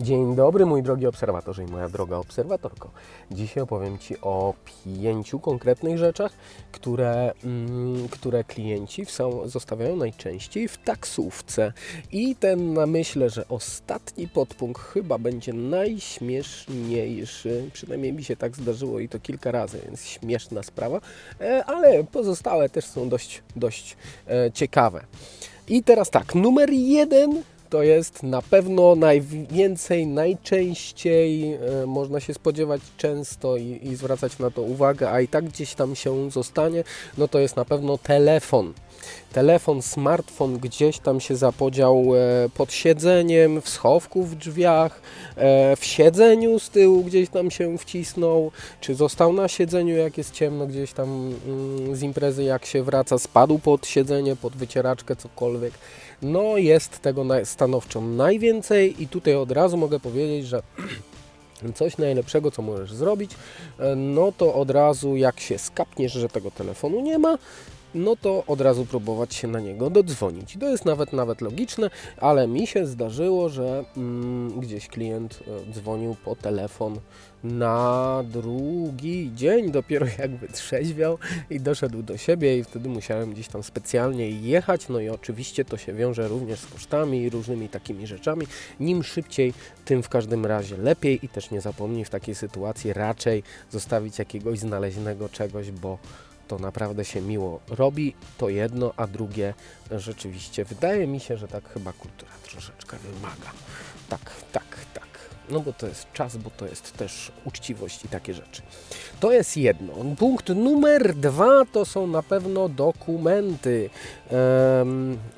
Dzień dobry, mój drogi obserwatorze i moja droga obserwatorko. Dzisiaj opowiem Ci o pięciu konkretnych rzeczach, które, mm, które klienci sam- zostawiają najczęściej w taksówce. I ten, myślę, że ostatni podpunkt chyba będzie najśmieszniejszy. Przynajmniej mi się tak zdarzyło i to kilka razy, więc śmieszna sprawa, e, ale pozostałe też są dość, dość e, ciekawe. I teraz tak, numer jeden to jest na pewno najwięcej, najczęściej e, można się spodziewać często i, i zwracać na to uwagę, a i tak gdzieś tam się zostanie, no to jest na pewno telefon. Telefon, smartfon gdzieś tam się zapodział e, pod siedzeniem, w schowku w drzwiach, e, w siedzeniu z tyłu gdzieś tam się wcisnął, czy został na siedzeniu jak jest ciemno gdzieś tam mm, z imprezy jak się wraca, spadł pod siedzenie, pod wycieraczkę, cokolwiek. No jest tego stanowczo najwięcej i tutaj od razu mogę powiedzieć, że coś najlepszego, co możesz zrobić, e, no to od razu jak się skapniesz, że tego telefonu nie ma, no to od razu próbować się na niego dodzwonić. To jest nawet nawet logiczne, ale mi się zdarzyło, że mm, gdzieś klient e, dzwonił po telefon na drugi dzień, dopiero jak wytrzeźwiał i doszedł do siebie i wtedy musiałem gdzieś tam specjalnie jechać, no i oczywiście to się wiąże również z kosztami i różnymi takimi rzeczami. Nim szybciej, tym w każdym razie lepiej i też nie zapomnij w takiej sytuacji raczej zostawić jakiegoś znaleźnego czegoś, bo to naprawdę się miło robi, to jedno, a drugie rzeczywiście wydaje mi się, że tak chyba kultura troszeczkę wymaga. Tak, tak, tak. No bo to jest czas, bo to jest też uczciwość i takie rzeczy. To jest jedno. Punkt numer dwa to są na pewno dokumenty.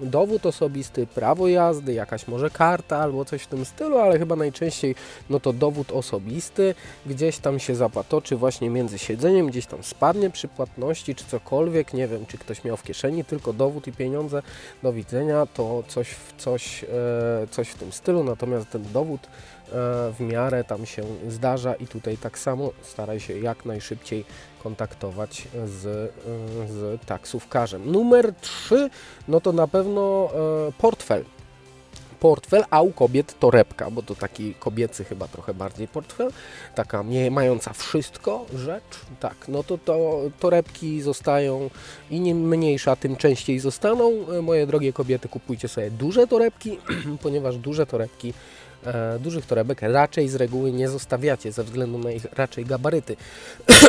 Dowód osobisty, prawo jazdy, jakaś może karta albo coś w tym stylu, ale chyba najczęściej no to dowód osobisty gdzieś tam się zapatoczy właśnie między siedzeniem, gdzieś tam spadnie przy płatności czy cokolwiek, nie wiem czy ktoś miał w kieszeni tylko dowód i pieniądze, do widzenia, to coś, coś, e, coś w tym stylu, natomiast ten dowód w miarę tam się zdarza i tutaj tak samo staraj się jak najszybciej kontaktować z, e, z taksówkarzem. Numer 3, no to na pewno e, portfel. Portfel, a u kobiet torebka, bo to taki kobiecy chyba trochę bardziej portfel, taka nie mająca wszystko rzecz, tak, no to, to torebki zostają i im mniejsza, tym częściej zostaną. E, Moje drogie kobiety, kupujcie sobie duże torebki, ponieważ duże torebki e, dużych torebek raczej z reguły nie zostawiacie ze względu na ich raczej gabaryty.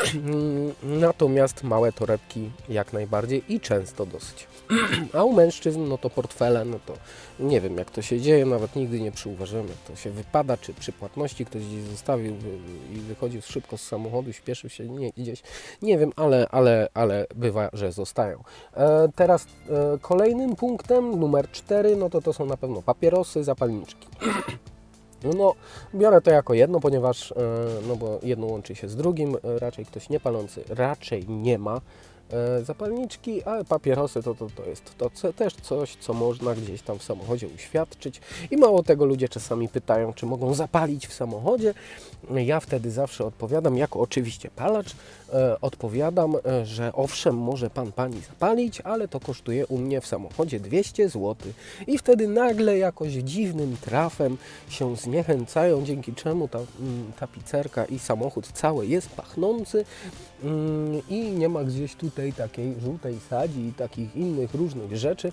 Natomiast małe torebki jak najbardziej i często dosyć. A u mężczyzn no to portfele, no to nie wiem jak to się dzieje, nawet nigdy nie przyuważyłem jak to się wypada, czy przy płatności ktoś gdzieś zostawił wy- i wychodził szybko z samochodu, śpieszył się nie, gdzieś, nie wiem, ale, ale, ale bywa, że zostają. E, teraz e, kolejnym punktem, numer 4, no to to są na pewno papierosy, zapalniczki. No, no, biorę to jako jedno, ponieważ, e, no bo jedno łączy się z drugim, e, raczej ktoś niepalący raczej nie ma zapalniczki, a papierosy to, to, to jest to co, też coś, co można gdzieś tam w samochodzie uświadczyć i mało tego ludzie czasami pytają, czy mogą zapalić w samochodzie. Ja wtedy zawsze odpowiadam, jako oczywiście palacz, e, odpowiadam, e, że owszem, może Pan Pani zapalić, ale to kosztuje u mnie w samochodzie 200 zł i wtedy nagle jakoś dziwnym trafem się zniechęcają, dzięki czemu ta mm, tapicerka i samochód cały jest pachnący mm, i nie ma gdzieś tutaj takiej żółtej sadzi i takich innych różnych rzeczy,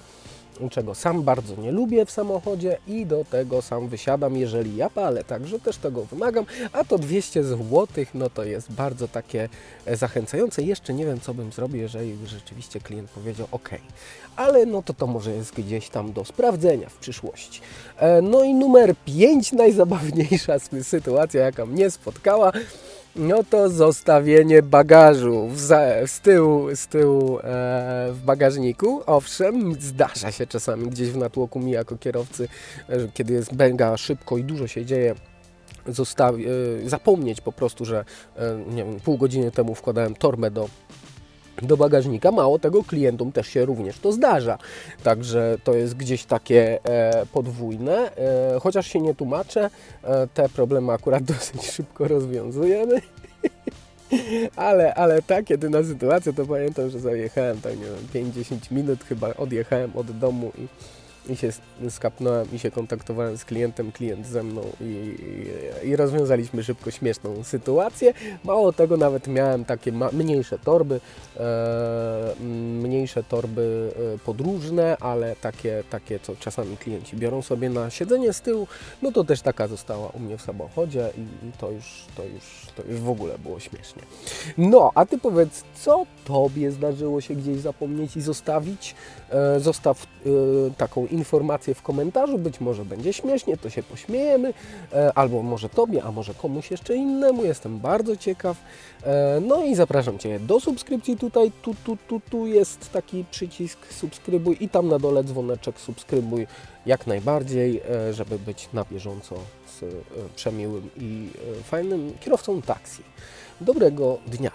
czego sam bardzo nie lubię w samochodzie i do tego sam wysiadam, jeżeli ja palę, także też tego wymagam, a to 200 zł, no to jest bardzo takie e, zachęcające. Jeszcze nie wiem, co bym zrobił, jeżeli rzeczywiście klient powiedział OK, ale no to to może jest gdzieś tam do sprawdzenia w przyszłości. E, No i numer 5, najzabawniejsza sytuacja, jaka mnie spotkała, no to zostawienie bagażu w za, z tyłu, z tyłu e, w bagażniku. Owszem, zdarza się czasami gdzieś w natłoku mi jako kierowcy, e, kiedy jest mega szybko i dużo się dzieje, e, zapomnieć po prostu, że e, nie wiem, pół godziny temu wkładałem torbę do do bagażnika. Mało tego, klientom też się również to zdarza. Także to jest gdzieś takie e, podwójne. E, chociaż się nie tłumaczę, e, te problemy akurat dosyć szybko rozwiązujemy. Ale, ale tak, jedyna sytuacja, to pamiętam, że zajechałem tak, nie wiem, 5-10 minut chyba odjechałem od domu i i się skapnąłem i się kontaktowałem z klientem, klient ze mną i, i, i rozwiązaliśmy szybko śmieszną sytuację. Mało tego, nawet miałem takie mniejsze torby, e, mniejsze torby e, podróżne, ale takie, takie, co czasami klienci biorą sobie na siedzenie z tyłu, no to też taka została u mnie w samochodzie i, i to, już, to, już, to już w ogóle było śmiesznie. No, a Ty powiedz, co Tobie zdarzyło się gdzieś zapomnieć i zostawić? E, zostaw taką informację w komentarzu, być może będzie śmiesznie, to się pośmiejemy, e, albo może Tobie, a może komuś jeszcze innemu, jestem bardzo ciekaw. E, no i zapraszam Cię do subskrypcji tutaj, tu, tu, tu, tu jest taki przycisk subskrybuj i tam na dole dzwoneczek subskrybuj jak najbardziej, e, żeby być na bieżąco z przemiłym i fajnym kierowcą taksi. Dobrego dnia.